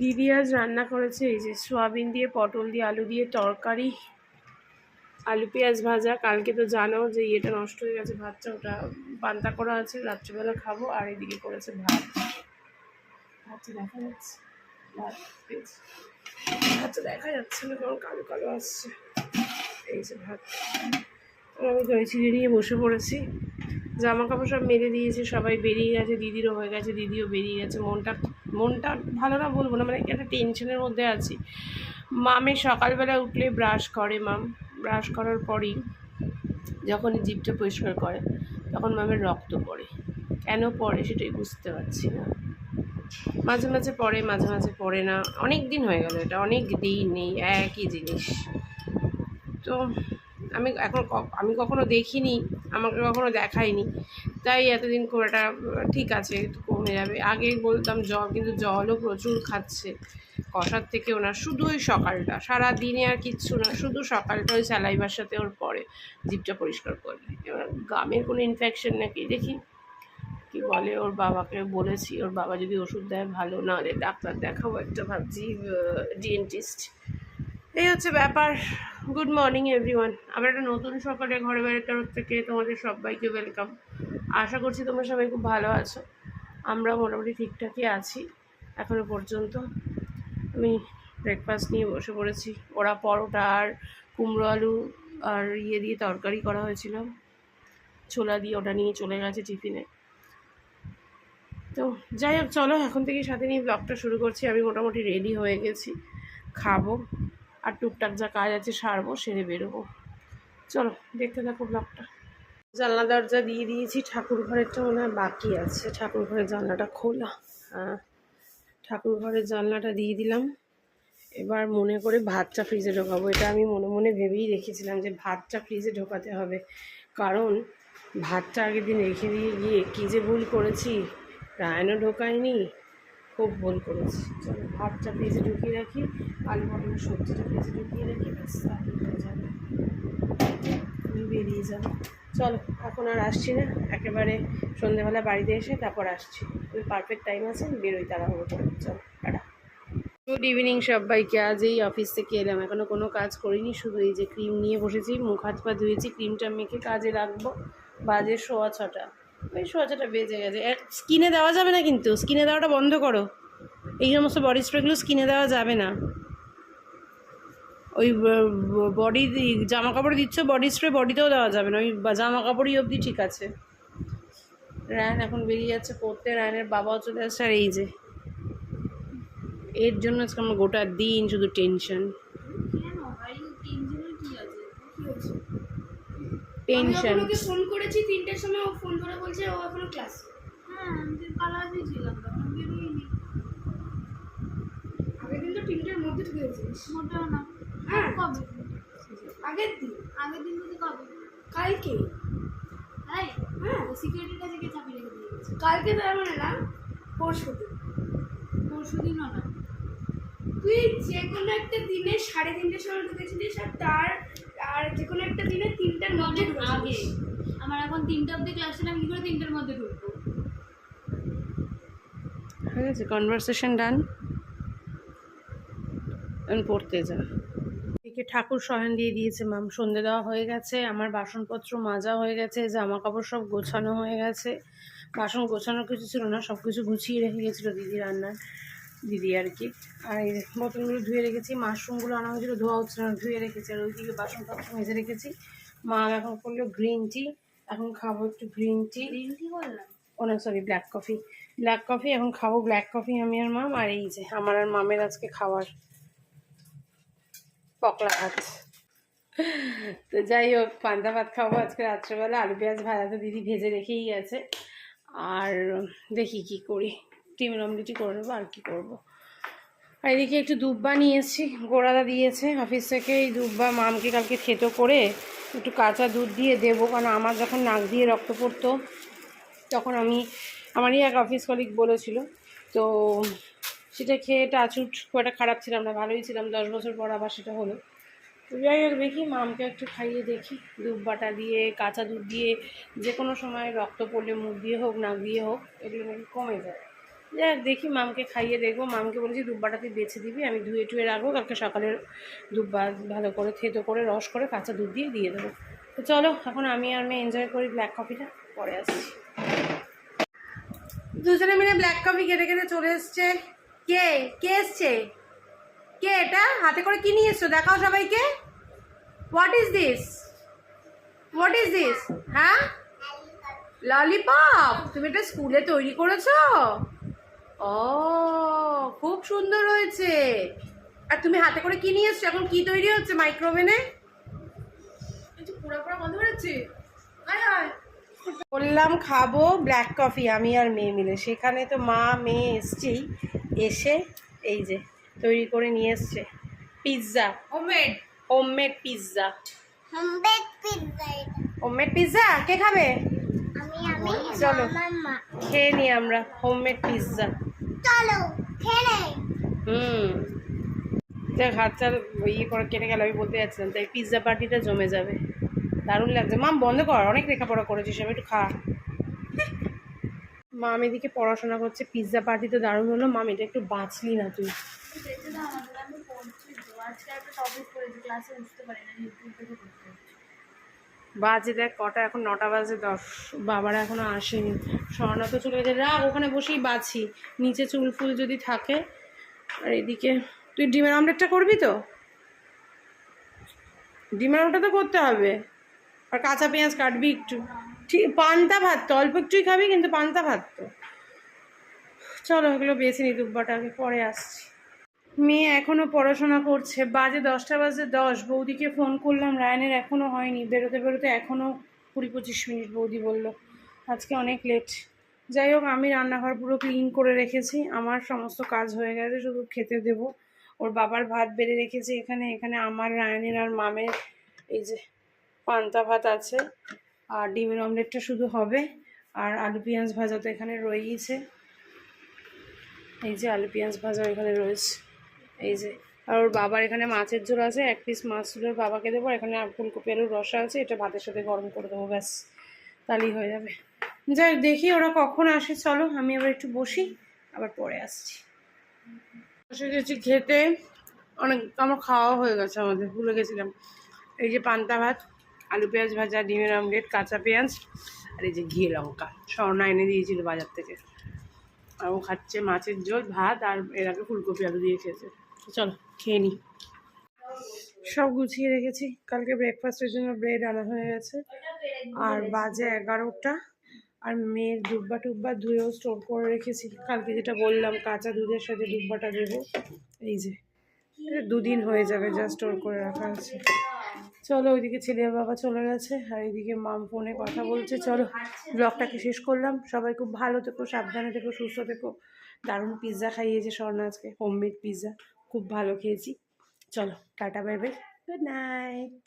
দিদি আজ রান্না করেছে, এই যে সোয়াবিন দিয়ে, পটল দিয়ে, আলু দিয়ে তরকারি। আলু, পেঁয়াজ ভাজা, কালকে তো জানো যে ইয়েটা নষ্ট হয়ে গেছে, ভাতটা ওটা পান্তা করা আছে, রাত্রিবেলা খাব, আর এদিকে করেছে ভাত। ভাতটা দেখা যাচ্ছে, ভাত দেখা যাচ্ছে না, কারণ কালো কালো আসছে। এই যে ভাত। আমি দই চিড়ে নিয়ে বসে পড়েছি। জামা কাপড় সব মেরে দিয়েছে, সবাই বেরিয়ে গেছে, দিদিরও হয়ে গেছে, দিদিও বেরিয়ে গেছে, মনটা মনটা ভালো না বলব না মানে একটা টেনশনের মধ্যে আছি। মামে সকালবেলা উঠলে ব্রাশ করে মাম ব্রাশ করার পরই যখন জিভটা পরিষ্কার করে, তখন মামের রক্ত পড়ে। কেন পড়ে সেটাই বুঝতে পারছি না। মাঝে মাঝে পড়ে, মাঝে মাঝে পড়ে না। অনেক দিন হয়ে গেল এটা, অনেক দিন নেই একই জিনিস। তো আমি এখন আমি কখনো দেখিনি, আমাকে কখনো দেখায়নি। তাই এতদিন একটা, ঠিক আছে কমে যাবে। আগে বলতাম জল, কিন্তু জলও প্রচুর খাচ্ছে। কষার থেকে ওনার শুধু ওই সকালটা, সারা দিনে আর কিচ্ছু না, শুধু সকালটা ওই স্যালাইবার সাথে ওর পরে জিভটা পরিষ্কার করবে। এবার গামের কোনো ইনফেকশন নাকি? দেখি কি বলে ওর বাবাকে, বলেছি ওর বাবা যদি ওষুধ দেয় ভালো না হলে ডাক্তার দেখাবো একটা, ভাবছি ডিএন্টিস্ট এই হচ্ছে ব্যাপার। গুড মর্নিং এভরিওয়ান আবার একটা নতুন সকালে ঘরে বাইরের তরফ থেকে তোমাদের সবাইকে ওয়েলকাম আশা করছি তোমরা সবাই খুব ভালো আছো। আমরা মোটামুটি ঠিকঠাকই আছি, এখনও পর্যন্ত। আমি ব্রেকফাস্ট নিয়ে বসে পড়েছি। ওরা পরোটা আর কুমড়ো আলু আর ইয়ে দিয়ে তরকারি করা হয়েছিল। ছোলা দিয়ে ওটা নিয়ে চলে গেছে টিফিনে। তো যাই হোক, চলো এখন থেকে সাথে নিয়ে ব্লগটা শুরু করছি। আমি মোটামুটি রেডি হয়ে গেছি। খাব আর টুকটাক যা কাজ আছে সারবো, সেরে বেরোবো। চলো, দেখতে থাকো ব্লগটা জানলা দরজা দিয়ে দিয়েছি ঠাকুর ঘরেরটা মনে হয় বাকি আছে। ঠাকুর ঘরের জানলাটা খোলা। হ্যাঁ ঠাকুর ঘরের জানলাটা দিয়ে দিলাম। এবার মনে করে ভাতটা ফ্রিজে ঢোকাবো। এটা আমি মনে মনে ভেবেই রেখেছিলাম যে ভাতটা ফ্রিজে ঢোকাতে হবে। কারণ ভাতটা আগের দিন রেখে দিয়ে গিয়ে কী যে ভুল করেছি, রায়নও ঢোকায়নি, খুব ভুল করেছি। চলো, ভাতটা ফ্রিজে ঢুকিয়ে রাখি। আলু পটলের সবজিটা ফ্রিজে ঢুকিয়ে রাখি। ব্যাস যাবে। বেরিয়ে যাব। চলো, এখন আর আসছি না। একেবারে সন্ধেবেলা বাড়িতে এসে তারপর আসছি। ওই পারফেক্ট টাইম আছে, বেরোই তাড়াহুড়ো করে। চলো, টাটা। গুড ইভিনিং সবাইকে, আজ এই অফিস থেকে এলাম। এখনও কোনো কাজ করিনি, শুধু এই যে ক্রিম নিয়ে বসেছি, মুখ হাত পা ধুয়েছি ক্রিমটা মেখে কাজে রাখব। বাজে সোয়া ছটা। ওই সোয়া ছটা বেজে গেছে। স্কিনে দেওয়া যাবে না কিন্তু স্কিনে দেওয়াটা বন্ধ করো। এই সমস্ত বডি স্প্রেগুলো স্কিনে দেওয়া যাবে না। ওই বডি জামা কাপড় দিচ্ছ বডি স্প্রে বডিতেও দেওয়া যাবে না ওই জামা কাপড়ই অবধি ঠিক আছে। রায়ন এখন বেরিয়ে যাচ্ছে পড়তে রায়নের বাবাও চলে আসছে আর এই যে এর জন্য আজকে আমার গোটা দিন শুধু টেনশন কেন? ভাই তিনজনের কি আছে? কি হয়েছে? টেনশন ফোন করেছি তিনটের সময় ও ফোন করে বলছে ও এখনও ক্লাস হ্যাঁ আমি তো ছিলাম তখন বেরোইনি আগের দিন তো তিনটের মধ্যে ঢুকে মোটেও না। হ্যাঁ। কবে? আগের দিন। আগের দিন থেকে কবে? কালকে। তাই? হ্যাঁ। সিকিউরিটির কাছে গিয়ে চাবি রেখে দিয়ে গেছে। কালকে তার মানে না পরশু দিন। পরশু দিনও না তুই যে কোনো একটা দিনে সাড়ে তিনটের সময় ঢুকেছিলিস আর তার আর যে কোনো একটা দিনে তিনটার মধ্যে আগে। আমার এখন তিনটা অবধি ক্লাস ছিল আমি কি করে তিনটার মধ্যে ঢুকবো? হয়ে গেছে কনভারসেশন ডান এখন পড়তে যা। এদিকে ঠাকুর শয়ন দিয়ে দিয়েছে মাম সন্ধে দেওয়া হয়ে গেছে আমার বাসনপত্র মাজা হয়ে গেছে জামা কাপড় সব গোছানো হয়ে গেছে। বাসন গোছানোর কিছু ছিল না সব কিছু গুছিয়ে রেখে গেছিল দিদি রান্নার দিদি আর কি। আর এই বোতলগুলো ধুয়ে রেখেছি মাশরুমগুলো আনা হয়েছিল ধোয়া হচ্ছে না ধুয়ে রেখেছি। আর ওইদিকে বাসনপত্র মেজে রেখেছি। মা এখন করল গ্রিন টি এখন খাব একটু গ্রিন টি। গ্রিন টি করলাম ও না sorry black coffee. Black coffee এখন খাব ব্ল্যাক কফি আমি আর মাম আর এই যে আমার আর মামের আজকে খাওয়ার পকলা ভাত তো যাই হোক, পান্তা ভাত খাব আজকে রাত্রেবেলা। আলু পেঁয়াজ ভাজা তো দিদি ভেজে রেখেই গেছে। আর দেখি কি করি। ডিম অমলেটই করে নেব, আর কি করব। আর এদিকে একটু দুব্বা নিয়েছি। গোড়াদা দিয়েছে অফিস থেকে। এই দুব্বা মামকে কালকে থেতো করে একটু কাঁচা দুধ দিয়ে দেবো। কারণ আমার যখন নাক দিয়ে রক্ত পড়তো, তখন আমি, আমারই এক অফিস কলিগ বলেছিল। তো সেটা খেয়ে টাচুট খুব একটা খারাপ ছিলাম না, ভালোই ছিলাম। দশ বছর পর আবার সেটা হলো। যাই হোক, দেখি মামকে একটু খাইয়ে দেখি। দুধ বাটা দিয়ে, কাঁচা দুধ দিয়ে, যে কোনো সময় রক্ত পড়লে মুখ দিয়ে হোক, নাক দিয়ে হোক, এগুলো নাকি কমে যায়। যাক দেখি মামকে খাইয়ে দেখব। মামকে বলেছি দুব্বাটা তুই বেছে দিবি, আমি ধুয়ে টুয়ে রাখব। কালকে সকালে দুব্বা ভালো করে, থেতো করে, রস করে, কাঁচা দুধ দিয়ে দিয়ে দেবো। তো চলো, এখন আমি আর মেয়ে এনজয় করি ব্ল্যাক কফিটা পরে আসছি। দুজনে মিলে ব্ল্যাক কফি কেটে কেটে চলে এসছে। কে? কে এসছে? কে এটা? হাতে করে কি নিয়ে এসছো? দেখাও সবাইকে। What is this what is this হ্যাঁ? ললিপপ তুমি এটা স্কুলে তৈরি করেছ? ও, খুব সুন্দর হয়েছে। আর তুমি হাতে করে কি নিয়ে এসছো? এখন কি তৈরি হচ্ছে মাইক্রোওভেনে বললাম খাব ব্ল্যাক কফি আমি আর মেয়ে মিলে। সেখানে তো মা, মেয়ে এসছেই। এসে এই যে তৈরি করে নিয়ে এসছে। Pizza. Homemade homemade pizza. Homebake pizza homemade pizza? কে খাবে? আমি আমি চলো। খেয়ে নিই আমরা। Homemade pizza. চলো খেলে হুম। দেখ হাত চাল ইয়ে করে কেটে গেল আমি বলতে যাচ্ছিলাম তাই পিৎজা পার্টিটা জমে যাবে। দারুণ লাগছে। মাম বন্ধ কর অনেক লেখাপড়া করেছিস আমি একটু খা। মাম এদিকে পড়াশোনা করছে পিৎজা পার্টি তো দারুণ হলো। মাম, এটা একটু বাঁচলি না তুই। আমি। বাজে দেখ, কটা, এখন নটা বাজে দশ। বাবারা এখনও আসেনি। স্বর্ণা তো চলে গেছে। রাখ, ওখানে বসেই বাছি নিচে চুল ফুল যদি থাকে। আর এদিকে, তুই ডিমের আমলেটটা করবি তো? ডিমের আমলেটটা তো করতে হবে। আর কাঁচা পেঁয়াজ কাটবি একটু। ঠিক, পান্তা ভাত তো, অল্প একটুই খাবি কিন্তু পান্তা ভাত তো। চলো এগুলো বেছে নি দুব্বাটা আগে পরে আসছি। মেয়ে এখনও পড়াশোনা করছে, বাজে দশটা বাজে দশ, বৌদিকে ফোন করলাম, রায়নের এখনও হয়নি, বেরোতে বেরোতে এখনও কুড়ি পঁচিশ মিনিট, বৌদি বলল, আজকে অনেক লেট যাই হোক, আমি রান্নাঘর পুরো ক্লিন করে রেখেছি, আমার সমস্ত কাজ হয়ে গেছে, শুধু খেতে দেব। ওর বাবার ভাত বেড়ে রেখেছি এখানে এখানে আমার, রায়নের আর মামের এই যে পান্তা ভাত আছে আর ডিমের অমলেটটা শুধু হবে। আর আলু পেঁয়াজ ভাজা তো এখানে রয়েইছে। এই যে আলু পেঁয়াজ ভাজা এখানে রয়েছে। এই যে, আর ওর বাবার এখানে মাছের ঝোল আছে, এক পিস মাছ ঝোল। ওর বাবাকে দেবো, আর এখানে ফুলকপি আলুর রসা আছে, এটা ভাতের সাথে গরম করে দেবো, ব্যাস। তাহলেই হয়ে যাবে। যাই দেখি ওরা কখন আসে, চলো। আমি আবার একটু বসি, আবার পরে আসছি। বসে গেছি খেতে। অনেক, আমার খাওয়া হয়ে গেছে আমাদের, ভুলে গেছিলাম। এই যে পান্তা ভাত। আলু পেঁয়াজ ভাজা, ডিমের আমলেট কাঁচা পেঁয়াজ আর এই যে ঘি লঙ্কা। স্বর্ণা এনে দিয়েছিল বাজার থেকে। আর ও খাচ্ছে মাছের ঝোল, ভাত আর এর আগে ফুলকপি আলু দিয়ে খেয়েছে। চলো, খেয়ে নিই সব গুছিয়ে রেখেছি। কালকে ব্রেকফাস্টের জন্য ব্রেড আনা হয়ে গেছে। আর বাজে এগারোটা। আর মেয়ের দুব্বা টুব্বা ধুয়েও স্টোর করে রেখেছি। কালকে যেটা বললাম, কাঁচা দুধের সাথে দুব্বাটা দেবো। এই যে, দুদিন হয়ে যাবে যা স্টোর করে রাখা আছে। চলো ওইদিকে ছেলের বাবা চলে গেছে, আর এইদিকে মাম ফোনে কথা বলছে। চলো ব্লগটাকে শেষ করলাম? সবাই খুব ভালো থেকো, সাবধানে থেকো, সুস্থ থেকো। দারুণ পিৎজা খাইয়েছে স্বর্ণ আজকে হোমমেড পিৎজা খুব ভালো খেয়েছি। চলো, tata bye bye good night